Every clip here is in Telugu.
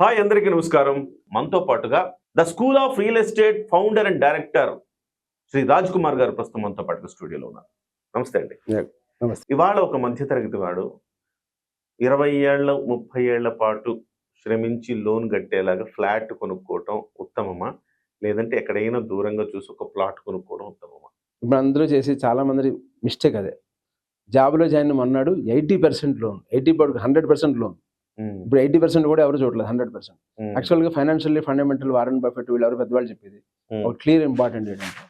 హాయ్ అందరికీ నమస్కారం. మనతో పాటుగా the school of real estate founder and director Shri Raj Kumar గారు ప్రస్తుతం మనతో పాటుగా స్టూడియోలో ఉన్నారు. నమస్తే అండి. ఇవాళ ఒక మధ్యతరగతి వాడు ఇరవై ఏళ్ళ ముప్పై ఏళ్ళ పాటు శ్రమించి లోన్ కట్టేలాగా ఫ్లాట్ కొనుక్కోవటం ఉత్తమమా? లేదంటే ఎక్కడైనా దూరంగా చూసి ఒక ప్లాట్ కొనుక్కోవడం ఉత్తమమా? ఇప్పుడు అందరూ చేసి చాలా మంది మిస్టేక్ అదే. జాబ్లో జాయిన్ అన్నాడు eighty percent loan eighty hundred percent loan. ఇప్పుడు ఎయిటీ పర్సెంట్ కూడా ఎవరు చూడలేదు హండ్రెడ్ పర్సెంట్. ఉమ్, యాక్చువల్గా ఫైనాన్షియల్లీ ఫండమెంటల్ వారన్ బఫెట్ వీళ్ళు ఎవరు పెద్దవాళ్ళు చెప్పేది ఒక క్లియర్ ఇంపార్టెంట్ ఏంటంటే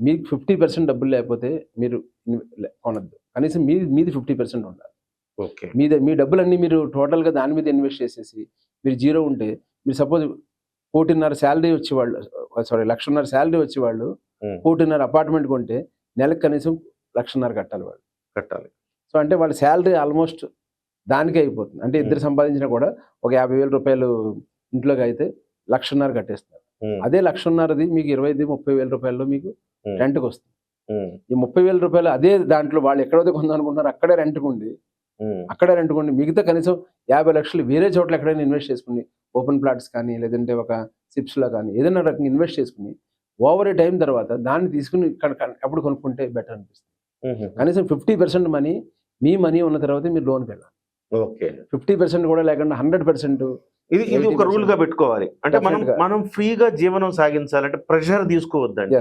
మీకు ఫిఫ్టీ పర్సెంట్ డబ్బులు లేకపోతే మీరు కొనొద్దు. కనీసం మీ మీది ఫిఫ్టీ పర్సెంట్ ఉండాలి. ఓకే. మీ ద- మీ డబ్బులన్నీ మీరు టోటల్గా దాని మీద ఇన్వెస్ట్ చేసేసి మీరు జీరో ఉంటే మీరు సపోజ్ కోటిన్నర శాలరీ వచ్చేవాళ్ళు సారీ లక్షన్నర శాలరీ వచ్చేవాళ్ళు కోటిన్నర అపార్ట్మెంట్ కొంటే నెలకు కనీసం లక్షన్నర కట్టాలి వాళ్ళు. కట్టాలి. సో అంటే వాళ్ళ శాలరీ ఆల్మోస్ట్ దానికే అయిపోతుంది. అంటే ఇద్దరు సంపాదించినా కూడా ఒక యాభై వేల రూపాయలు ఇంట్లోకి అయితే లక్షన్నర కట్టేస్తారు అదే లక్షన్నరది మీకు ఇరవై ఐదు ముప్పై వేల రూపాయల్లో మీకు రెంట్కి వస్తుంది ఈ ముప్పై వేల రూపాయలు అదే దాంట్లో వాళ్ళు ఎక్కడైతే కొందాం అనుకుంటున్నారు అక్కడే రెంట్కి ఉండి ఉమ్, అక్కడే రెంట్కి ఉండి మిగతా కనీసం యాభై లక్షలు వేరే చోట్ల ఎక్కడైనా ఇన్వెస్ట్ చేసుకుని ఓపెన్ ప్లాట్స్ కానీ లేదంటే ఒక సిప్స్లో కానీ ఏదైనా రకంగా ఇన్వెస్ట్ చేసుకుని ఓవర్ ఏ టైం తర్వాత దాన్ని తీసుకుని ఇక్కడ అప్పుడు కొనుక్కుంటే బెటర్ అనిపిస్తుంది. కనీసం ఫిఫ్టీ పర్సెంట్ మనీ మీ మనీ ఉన్న తర్వాత మీరు లోన్కి వెళ్ళాలి. ఓకే. ఫిఫ్టీ పర్సెంట్ కూడా లేకుండా హండ్రెడ్ పర్సెంట్ ఇది ఇది ఒక 80% రూల్గా పెట్టుకోవాలి. అంటే మనం. మనం ఫ్రీగా జీవనం సాగించాలంటే ప్రెషర్ తీసుకోవద్దండి.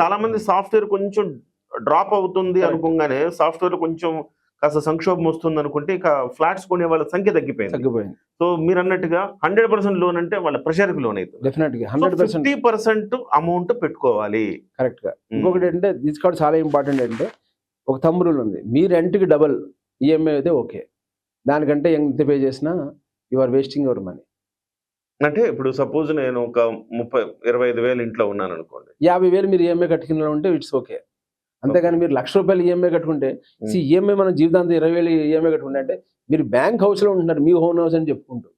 చాలా- మంది సాఫ్ట్వేర్ కొంచెం డ్రాప్ అవుతుంది. అనుకోగానే సాఫ్ట్వేర్ కొంచెం కాస్త సంక్షోభం వస్తుంది అనుకుంటే ఇక ఫ్లాట్స్ కొనే వాళ్ళ సంఖ్య తగ్గిపోయింది. తగ్గిపోయింది. సో మీరు అన్నట్టుగా హండ్రెడ్ పర్సెంట్ లోన్ అంటే వాళ్ళ ప్రెషర్కి లోన్ అవుతుంది. డెఫినెట్గా. హండ్రెడ్ ఫిఫ్టీ పర్సెంట్ అమౌంట్ పెట్టుకోవాలి. కరెక్ట్గా. ఇంకొకటి ఇది కూడా చాలా ఇంపార్టెంట్ ఏంటంటే ఒక rule ఉంది. మీ రెంట్కి డబల్ ఈఎంఐ అయితే ఓకే. దానికంటే ఎంత పే చేసినా you are wasting your money అంటే ఇప్పుడు సపోజ్ నేను ఒక ముప్పై ఇరవై ఐదు వేలు ఇంట్లో ఉన్నాను అనుకోండి. యాభై వేలు మీరు ఈఎంఐ కట్టుకున్న ఉంటే ఇట్స్ ఓకే అంతేగాని మీరు లక్ష రూపాయలు ఈఎంఐ కట్టుకుంటే Hmm. సి ఈఎంఐ మనం జీవితాంతం ఇరవై వేలు ఈఎంఐ కట్టుకుంటే అంటే మీరు బ్యాంక్ హౌస్లో ఉంటున్నారు మీ ఓన్ హౌస్ అని చెప్పుకుంటూ.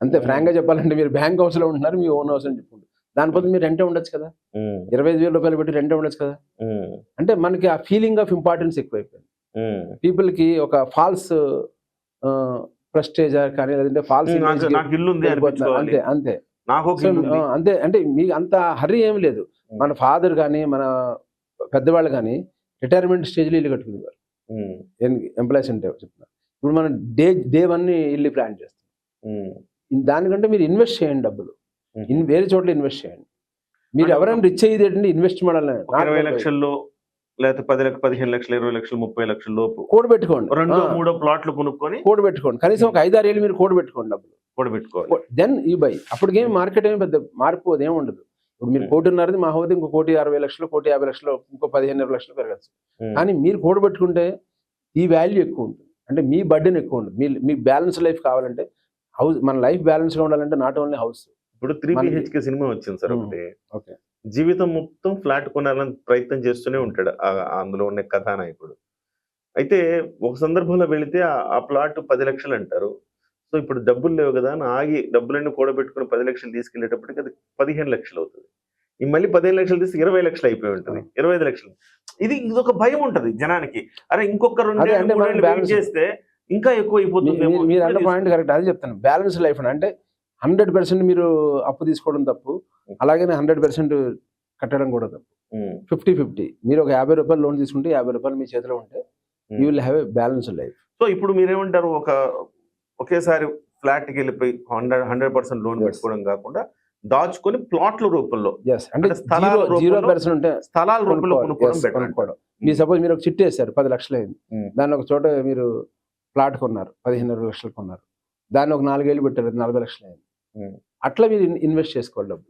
అంతే Hmm. ఫ్రాంక్గా చెప్పాలంటే మీరు బ్యాంక్ హౌస్లో ఉంటున్నారు మీ ఓన్ హౌస్ అని చెప్పుకుంటూ. దానిపోతే మీరు రెంటే ఉండొచ్చు కదా? ఉమ్, ఇరవై ఐదు వేల రూపాయలు పెట్టి రెంటే ఉండొచ్చు కదా? ఉమ్, అంటే మనకి ఆ ఫీలింగ్ ఆఫ్ ఇంపార్టెన్స్ ఎక్కువైపోయింది. ఉమ్. పీపుల్కి ఒక ఫాల్స్ ప్రెస్టేజ్ కానీ లేదంటే ఫాల్స్ అనిపించుకోవాలి. అంతే అంతే. అంతే అంటే మీకు అంత హర్రీ ఏం లేదు. మన ఫాదర్ కానీ మన పెద్దవాళ్ళు కానీ రిటైర్మెంట్ స్టేజ్లో ఇల్లు కట్టుకునేవారు ఎంప్లాయీస్ ఉంటే చెప్తున్నారు ఇప్పుడు మనం డే డే వన్ ఇల్లు ప్లాన్ చేస్తాం. దానికంటే మీరు ఇన్వెస్ట్ చేయండి డబ్బులు. వేరే చోట్ల ఇన్వెస్ట్ చేయండి. మీరు అంటే ఎవరైనా రిచ్ అయ్యేది ఏంటంటే ఇన్వెస్ట్ చేయాలి ఒక ఇరవై లక్షల్లో లేకపోతే పది లక్ష పదిహేను లక్షలు ఇరవై లక్షలు ముప్పై లక్షల లోపు. కోడ్ పెట్టుకోండి. రెండో మూడో ప్లాట్లు కొనుక్కొని కోడ్ పెట్టుకోండి. కనీసం ఒక ఐదారు ఏళ్ళు మీరు కోడ్ పెట్టుకోండి డబ్బులు. కూడా పెట్టుకోవాలి. దెన్ ఈ బై. అప్పటికేం మార్కెట్ ఏమి పెద్ద మారిపోదు ఏమి ఉండదు. ఇప్పుడు మీరు Hmm. కోటిన్నరది మా హోదా ఇంకో కోటి అరవై లక్షలు కోటి యాభై లక్షలు ఇంకో పదిహేను ఇరవై లక్షలు పెరగచ్చు. ఉమ్, కానీ మీరు కోడ్ పెట్టుకుంటే ఈ వాల్యూ ఎక్కువ ఉంటుంది. అంటే మీ బడ్డెన్ ఎక్కువ ఉంటుంది. మీ మీకు బ్యాలెన్స్ లైఫ్ కావాలంటే హౌస్ మన లైఫ్ బ్యాలెన్స్గా ఉండాలంటే నాట్ ఓన్లీ హౌస్. ఇప్పుడు త్రీ బిహెచ్కే సినిమా వచ్చింది సార్. ఒకటి. ఓకే. జీవితం మొత్తం ఫ్లాట్ కొనాలని ప్రయత్నం చేస్తూనే ఉంటాడు ఆ- అందులో ఉన్న కథానాయకుడు. అయితే ఒక సందర్భంలో వెళితే ఆ- ప్లాట్ పది లక్షలు అంటారు. సో ఇప్పుడు డబ్బులు లేవు కదా అని ఆగి డబ్బులన్నీ కూడబెట్టుకుని పది లక్షలు తీసుకెళ్ళేటప్పటికి అది పదిహేను లక్షలు అవుతుంది. ఈ మళ్ళీ పదిహేను లక్షలు తీసి ఇరవై లక్షలు అయిపోయి ఉంటుంది. ఇరవై ఐదు లక్షలు. ఇది ఇది ఒక భయం ఉంటది జనానికి. అరే ఇంకొక రెండు చేస్తే ఇంకా ఎక్కువ అయిపోతుంది మీరు- మీరు అన్న పాయింట్ కరెక్ట్ అదే చెప్తాను. బ్యాలెన్స్ లైఫ్ అంటే హండ్రెడ్ పర్సెంట్ మీరు అప్పు తీసుకోవడం తప్పు. అలాగే హండ్రెడ్ పర్సెంట్ కట్టడం కూడా తప్పు. Fifty fifty. మీరు ఒక యాభై రూపాయలు లోన్ తీసుకుంటే యాభై రూపాయలు మీ చేతిలో ఉంటే you will have a balance life. So ఇప్పుడు మీరేమంటారు? ఒక ఒకేసారి ఫ్లాట్కి వెళ్ళిపోయి హండ్రెడ్ హండ్రెడ్ పర్సెంట్ లోన్. పెట్టుకోవడం కాకుండా దాచుకొని ప్లాట్ల రూపంలో అంటే స్థలాల జీరో పర్సెంట్ ఉంటే స్థలాల రూపంలో. కొనుక్కోవడం. మీరు సపోజ్ మీరు ఒక చిట్టు వేశారు పది లక్షలు అయింది. దాన్ని ఒక చోట మీరు ప్లాట్ కొన్నారు పదిహేను లక్షలు కొన్నారు. దాన్ని ఒక నాలుగేళ్ళు పెట్టారు నలభై లక్షలు అయింది. అట్లా మీరు ఇన్వెస్ట్ చేసుకోవాలి డబ్బు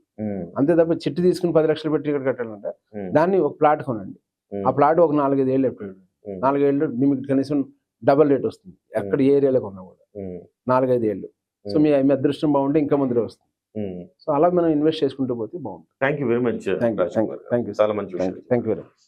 అంతే తప్ప చిట్టు తీసుకుని పది లక్షలు పెట్టి ఇక్కడ కట్టాలంటే దాన్ని ఒక ప్లాట్ కొనండి. ఆ ప్లాట్ ఒక నాలుగైదు ఏళ్ళు ఎప్పుడు. నాలుగేళ్ళు మీకు కనీసం డబల్ రేట్ వస్తుంది. ఎక్కడ ఏరియాలో కొన్నా కూడా. నాలుగైదు ఏళ్ళు. సో మీ మీ అదృష్టం బాగుంటే ఇంకా ముందర వస్తుంది. సో అలా మనం ఇన్వెస్ట్ చేసుకుంటూ పోతే బాగుంటుంది. Thank you very much. Thank you thank you చాలా మంచి థ్యాంక్ యూ వెరీ మచ్